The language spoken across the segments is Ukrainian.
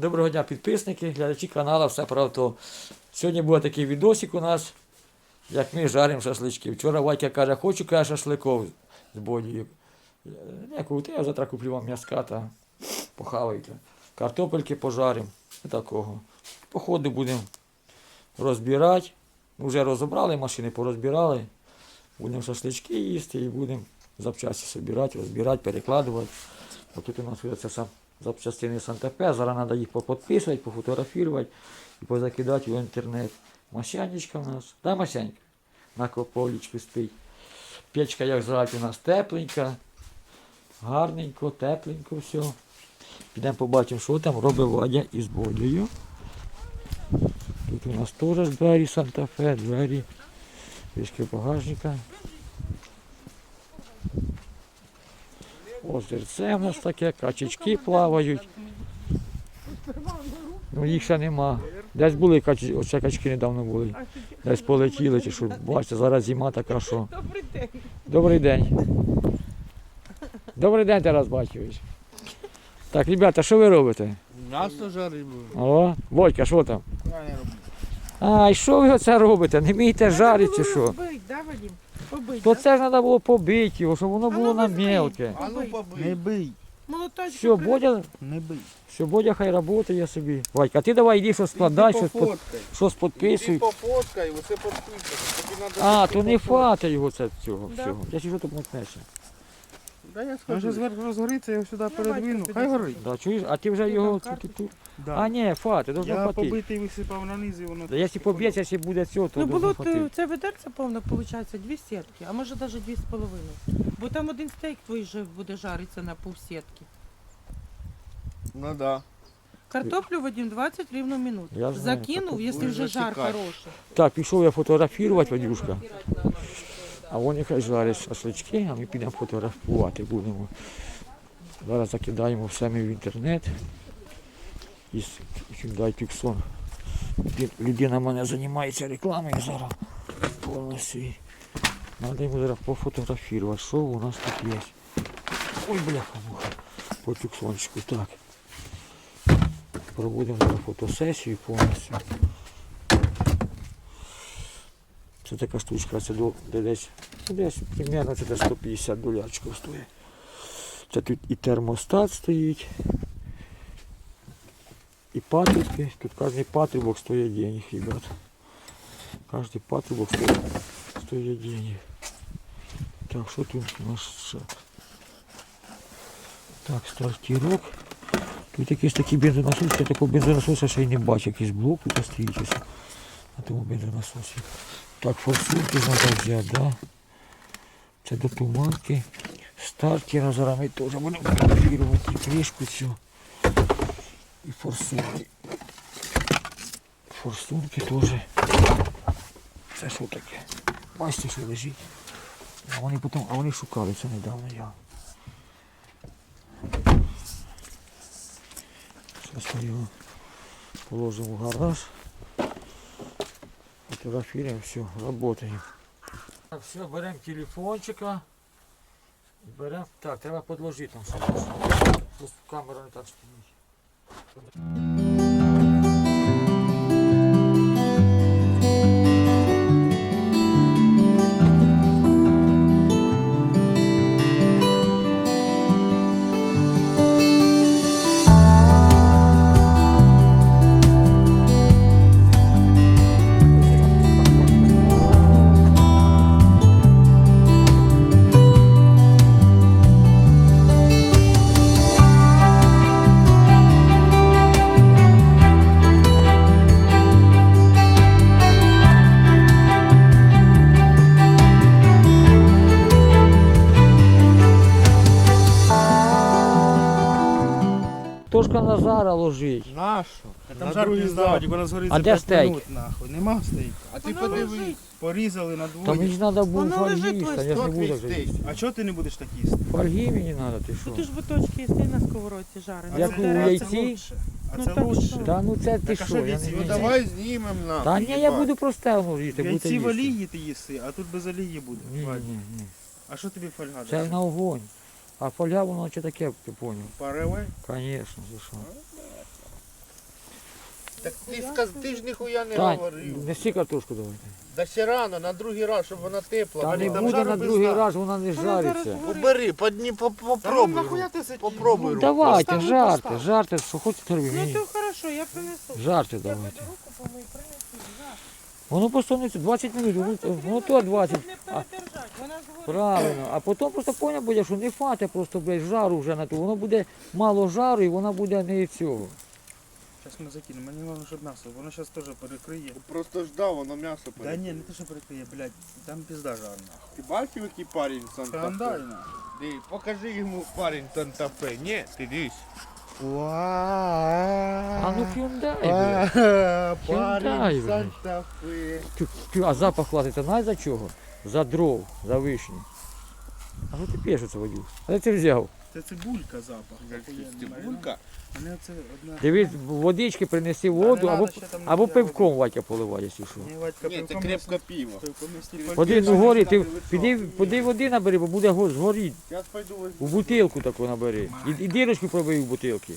Доброго дня, підписники, глядачі каналу Все про авто. Сьогодні буде такий відосик у нас, як ми жаримо шашлички. Вчора Ватя каже, хочу каже, шашликов з бодію. Не купити, я завтра куплю вам м'яска та похавайте. Картопельки пожаримо. І такого. По ходу будемо розбирати. Вже розібрали машини, порозбирали. Будемо шашлички їсти і будемо запчасті збирати, розбирати, перекладувати. Ось у нас це сам запчастини Санта-Фе. Зараз треба їх поподписувати, пофотографувати і позакидати в інтернет. Масянечка у нас. Да, Масянька? На кополічку стоїть. Печка, як звати, у нас тепленька. Гарненько, тепленько все. Підемо побачимо, що там робить Вадя із Бодею. Тут у нас теж двері Санта-Фе, двері. Трішки багажника. Озерце в нас таке, качечки плавають. Ну їх ще нема. Десь були качечки, оце качки недавно були. Десь полетіли чи що. Бачите, зараз зима така, що. Добрий день. Добрий день. Добрий день, Тарас Батькович. Так, ребята, що ви робите? М'ясо жаримо. О, Водька, що там? Ай, що ви оце робите? Не вмієте жарити чи що? Побить, да, Вадим? Побить, То да? це ж треба було побити його, щоб воно А було ну, на візьми. мелке. А ну побий. Не бий, Молоточок. Все, при- Бодя, не бий. все, Бодя хай працює собі. Вадька, а ти давай йди щось складай, щось, под, пофоткай. щось підписуй. пофоткай, оце підписуй. Тобі надо А, то не фати його це цього Да. всього. Я сижу тут мотнешся. Да я А скажу. вже зверху розгориться, я його сюди передвину. Хай горить. Да, чуєш? А ти вже Ти його... там ту- ту- ту- Да. А, ні, фати, должно Я хватити. побитий висипав на низ і воно. Да, Якщо поб'ється, якщо буде цього, то Ну було то, це ведерце повно, виходить, дві сітки, а може навіть дві з половиною. Бо там один стейк твій вже буде жаритися на півсітки. Ну да. Картоплю, Вадим, 20 рівно минут. Я знаю, Закинув, якщо вже жар хороший. Так, пішов я фотографувати, Вадюшка. А вони хай жарять шашлички, а ми підемо фотографувати будемо. Зараз закидаємо все ми в інтернет. І Hyundai Tucson. Людина мене займається рекламою зараз. Повністю. Треба йому зараз пофотографувати, що у нас тут є. Ой, бляха муха. По тюксончику, так. Проводимо фотосесію повністю. Це така штучка, це десь, ну, десь примерно це 150 долярчиків стоїть. Це тут і термостат стоїть, і патрубки. Тут кожен патрубок стоїть денег, ребят. Кожен патрубок стоїть, стоїть денег. Так, що тут у нас ще? Так, стартірок. Тут якийсь такий бензонасос, я такого бензонасоса ще й не бачу, якийсь блок тут стоїть на тому бензонасосі. Так, форсунки треба взяти, да? Це до туманки. Стартера зараз ми теж будемо фотографувати і кришку цю. І форсунки. Форсунки теж. Це що таке? Бачите, що лежить. А вони потім, а вони шукали це недавно я. Зараз ми його положимо в гараж. Фотографируем, все, работаем. Все, берем телефончика. Берем. Так, треба подложить там. Просто камера не так стоїть. Назара ложить. Нащо? Там На жар другий зад. тільки вона згориться А де 5 стейк? минут, нахуй. Нема стейка. А ти Воно подивись. лежить. Порізали на Та мені двоє. ж треба був Воно лежить їсти, ось я ж не Хто буду твій вже стейк? їсти. А чого ти не будеш так їсти? Фольги мені треба, ти що? Ну ти ж биточки їсти на сковородці жарені. Як Це у раз яйці? лучше. А Ну, це так лучше. що? Та ну це ти Так, а що, що я від не Ну давай знімем нахуй. Та ні, я їбать. буду просте їсти, будете Яйці в їсти. олії ти їси, а тут без олії буде. Ні, Вадь. ні, ні. А що тобі фольга? Це дає? на огонь. А фольга воно чи таке, ти поняв. Парове? Конечно, за що. Так ти, сказ... ти ж ніхуя не Тань, говорив. неси картошку давайте. Да ще рано, на другий раз, щоб вона тепла. Та не Там буде жару на без другий нас. раз, вона не жариться. Побери, подні, по- ну попробуй. нахуя ти це Попробуй Ну руку. давайте, Поставлю, жарте, поставлю. жарте, що хочете робити. Ну Мені. то хорошо, я принесу. Жарте Я давайте. піду руку помию, принесу. Воно просто не 20 минут, воно, воно то 20. Щоб не передержать, вона ж говорить. Правильно. А потім просто поняв буде, що не фати просто, блядь, жару вже на то. Воно буде мало жару і вона буде не цього. Зараз ми закинемо, мені головне, щоб м'ясо. Воно зараз теж перекриє. Просто ждав, воно м'ясо Да перекрило. ні, не те, що перекриє, блядь, там пізда жарна. Ти бачив, який парень з Санта-Фе? Скандально. Ди, покажи йому парень Санта-Фе. Ні, ти дивись. А ну Hyundai, блядь. Парень Hyundai, блядь. Тю, тю, а запах хватить, знаєш за чого? За дров, за вишні. А ну ти п'єш оце? А де ти взяв? Це цибулька запах. охуєнний, Стебулька. Мене це одна... Дивись, водички принеси воду, не або, надо ще там або пивком Ватя поливає, якщо що. Ні, Вадька, Ні, це пивком крепке не- пиво. пивком не стільки. Води ну горі, ти піди, піди води набери, бо буде го- згоріть. Зараз пойду У возьму. бутилку таку набери. І, і дірочку пробий в бутилки.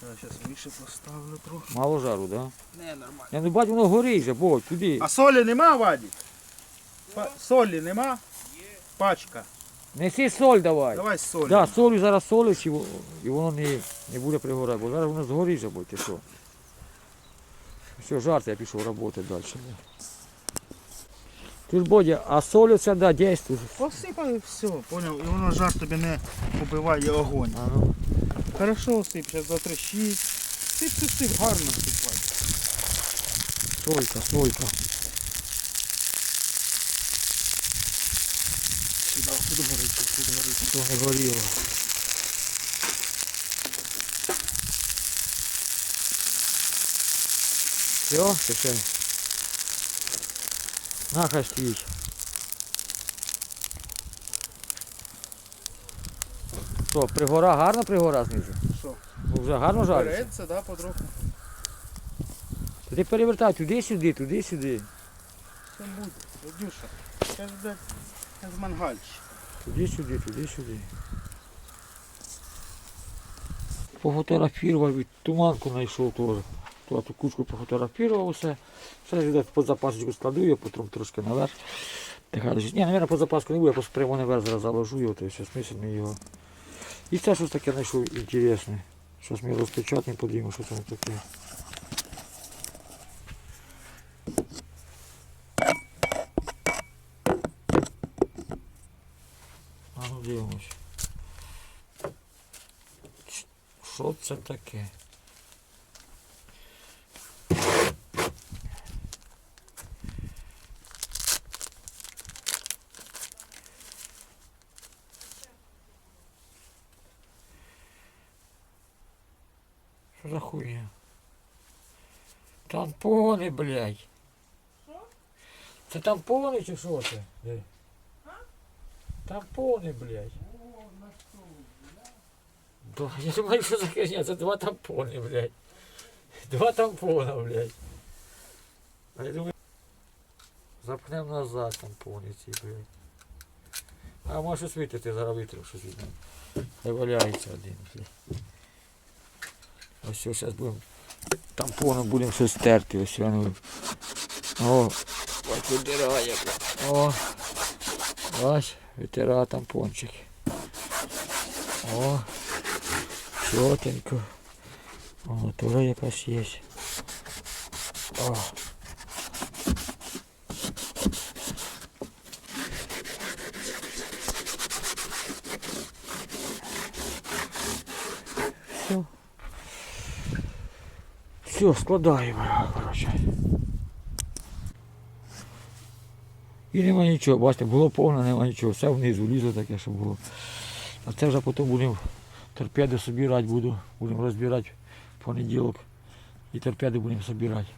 Зараз вище поставлю трохи. Мало жару, да? Не, нормально. Я ну бать, воно горить же, бо туди. А солі нема, Вадік? Па- Солі нема? Пачка. Неси соль давай. Давай солі. Да, солю зараз солиш і, во- і воно не, не буде пригорати, бо зараз воно згорить же, ти що. Все, жарт, я пішов працювати далі. Ти ж Бодя, а соль це да, дійсно. Посипай і все, поняв? І воно жар тобі не убиває огонь. Ну. Хорошо сип, зараз затрещить. Сип, сип, сип, гарно сип, Вадік. Солька, солька. Сюди горить, сюди горить. Що горіло. Все, це. На, хай стоїть. Що, пригора, гарна пригора знизу? Що? Ну, вже гарно жариться. Береться, да, потроху. Та Ти перевертай туди-сюди, туди-сюди. Все буде. Дядюша, це ж, блядь, з мангальщик. Туди-сюди, туди-сюди. Пофотографував, і туманку знайшов теж. Ту кучку пофотографував усе. Все під запасочку складу його, потім трошки наверх. Лежить. Ні, мабуть, під запаску не буде, я просто прямо наверх зараз заложу його, то все смисл мені його. І це щось таке знайшов інтересне. Щось ми розпечатаємо, подивимося, що це таке. Це таке? Що за хуйня? Тампони, блядь. Це тампони чи що це? Де? Тампони, блядь. Да, я думаю, що за херня, це два тампони, блядь. Два тампона, блядь. А я думаю, запхнемо назад тампони ці, блядь. А може витрати, зараз витрив щось візьмемо. Хай валяється один, блядь. Ось все, зараз будемо тампоном будемо щось стерти, ось воно. О, ось видирає, блядь. О, ось, витира тампончик. О, чотенько. О, теж якась є. О. Все. Все, складаємо, коротше. І нема нічого, бачите, було повно, нема нічого. Все внизу лізо таке, що було. А це вже потім будемо торпеди собирати буду. Будемо розбирати в понеділок. І торпеди будемо собирати.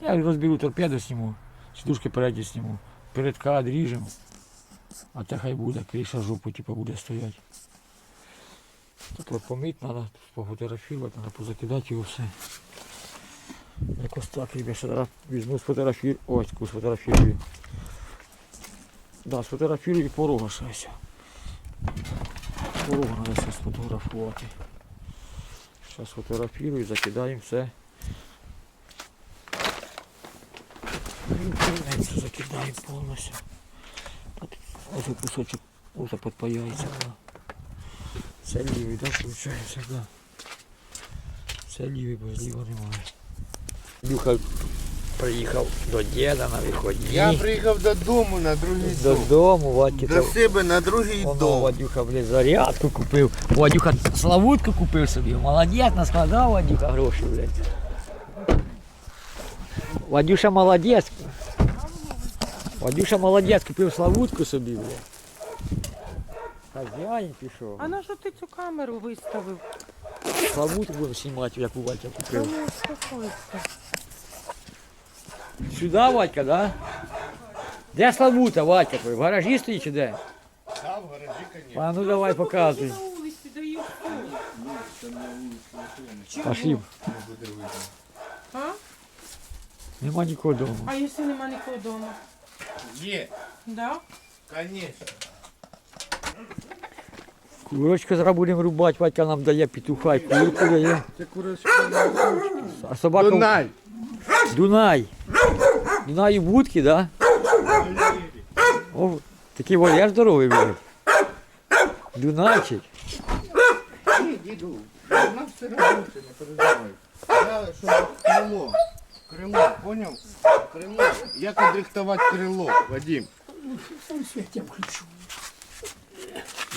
Я розберу торпеду сніму, сідушки передні сніму. Передка ріжемо. А це хай буде, криша жопу типу, буде стояти. Тут от помити треба, пофотографувати, треба позакидати його все. Якось так, я зараз візьму сфотографію. Ось таку сфотографірую. Да, сфотографірую порога ще поругалися сфотографувати. Зараз фотографірую, закидаємо все. Повністю закидаємо повністю. Ось кусочок уже подпаяється. Це лівий, так, виходить, так. Це лівий, бо ліва немає. Люха приїхав до діда на виходні. Я приїхав додому на другий дом. Додому, Вадьки До себе на другий Воно дом. Вадюха, блядь, зарядку купив. Вадюха славутку купив собі. Молодець, наскладав Вадюха гроші, блядь. Вадюша молодець. Вадюша молодець, купив славутку собі, блядь. Хазяїн пішов. А на що ти цю камеру виставив? Славутку будемо знімати, як у Вадька Та купив. ну успокойся. Сюди, Вадька, да? Де Славута, Вадька твій? В гаражі стоїть чи де? Да, в гаражі, конечно. А ну давай показуй. Пошли. А? Нема нікого вдома. А якщо нема нікого вдома? Є, Да? конечно. Курочка зараз будемо рубати, Вадька нам дає петуха і курку дає. Це курочка. А собака... Дунай. Дунай. Дунай і будки, да? О, такий вольєр здоровий буде. Дунайчик. Ні, діду, вона все робити, не переживай. Я, щоб крило. Крило, поняв? Крило. Як відрихтувати крило, Вадим?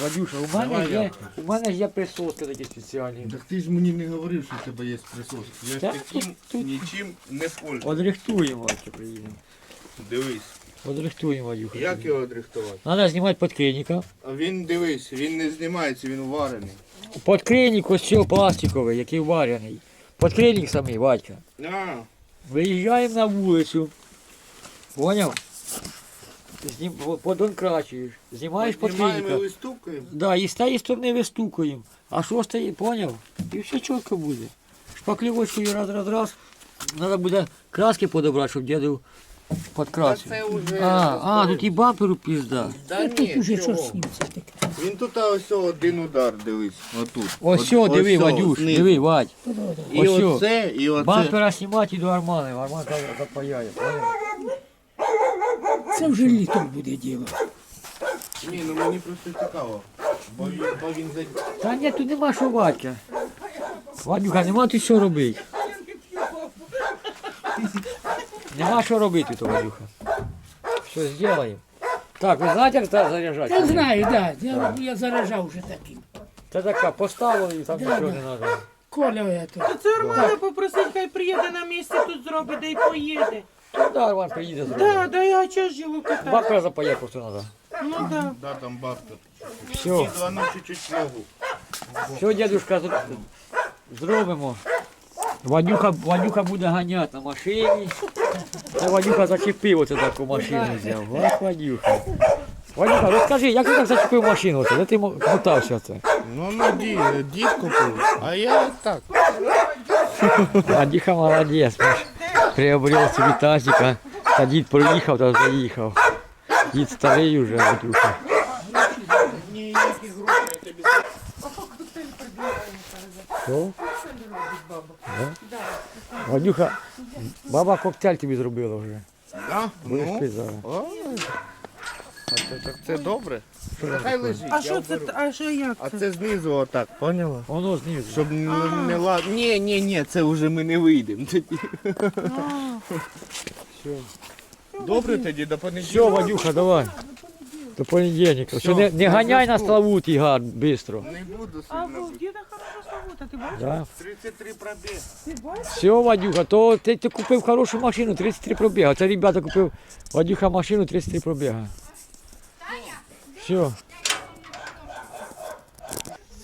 Вадюша, у мене Давай є, я. у мене ж є присоски такі спеціальні. Так ти ж мені не говорив, що у тебе є присоски. Я ж Так, таким тут- тут- нічим не пользуюсь. Одрихтуємо, Вадька, приїдемо. Дивись, Одрихтуємо, Вадюха. як його відрихтувати? Треба знімати підкрийника. А він дивись, він не знімається, він варений. Підкрийник ось цього пластиковий, який варений. Підкрийник самий, Вадька. А, Виїжджаємо на вулицю. Поняв? Знім, подонкрачуєш. Знімаєш знімаємо і. Да, і з тієї сторони вистукуємо. А що стає, поняв? І все чітко буде. Шпаклівочкою раз, раз, раз. Треба буде краски подобрати, щоб діду Та підкрасив. це вже... А, а, тут і бамперу пізда. Да ні, чого? Він тут а, ось один удар, дивись, отут. Ось сьо, диви, ось Вадюш, знизу. диви, Вадь. І ось сьо. оце, і оце. Бампера знімати і до Армани. Арман запаяє. поняв? Це вже літом буде діло. Ні, ну мені просто цікаво. Бо він, бо він за... Та ні, тут нема що Вадька. Вадюха, нема тут що робити. Нема що робити тут, Вадюха. Що зробимо? Так, ви знаєте, як це заряджати? Я знаю, так. Да. Я, я заражав вже таким. Це така, поставили і там Да, нічого да. не треба. Коля это. Та це Романа попросить, хай приїде на місце, тут зробить, да й поїде. Да, Арман приїде Да, зробити. да, я чого ж його катати? Бабка запаяє просто треба. Ну да. Да, там бабка. Все, Діду, а ну чуть-чуть ногу. все, дядюшка, зр- зробимо. Вадюха, Вадюха буде ганяти на машині. Це Вадюха зачепив оце таку машину взяв. Ох, Вадюха. Вадюха, розкажи, як ти так зачепив машину? Оце? Де ти мо- мотався це? Ну, ну, дід, дід купив. А я так. Вадюха молодець. Маш. Приобрел себе тазика. Та дід приїхав та заїхав. Дід старий уже, тобі Що? Вадюха, баба коктейль тобі зробила вже. Да? Будеш Ну, пити зараз. О, а це, так це добре. Хай лежить. А що це? А що як А це? знизу отак, поняла? Воно знизу. Щоб не, не ла... Ні, ні, ні, це вже ми не вийдемо тоді. Все. Добре тоді, до Все, понеділка. Вадюха, давай. До понедельника. Все, не, не ганяй на славуті гад, бистро. Не буду А сильно. в діда хороша славута, ти бачиш? Да? 33 пробіг. Ти бачиш? Все, Вадюха, то ти, ти купив хорошу машину, 33 пробіга. Це ребята купив Вадюха машину 33 пробіга. Все.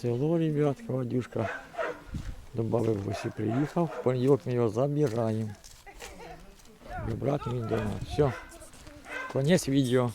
Село, ребятка, Вадюшка. Добавив ось і приїхав. В понеділок ми його забираємо. Вибрати він дома. Все. Конець відео.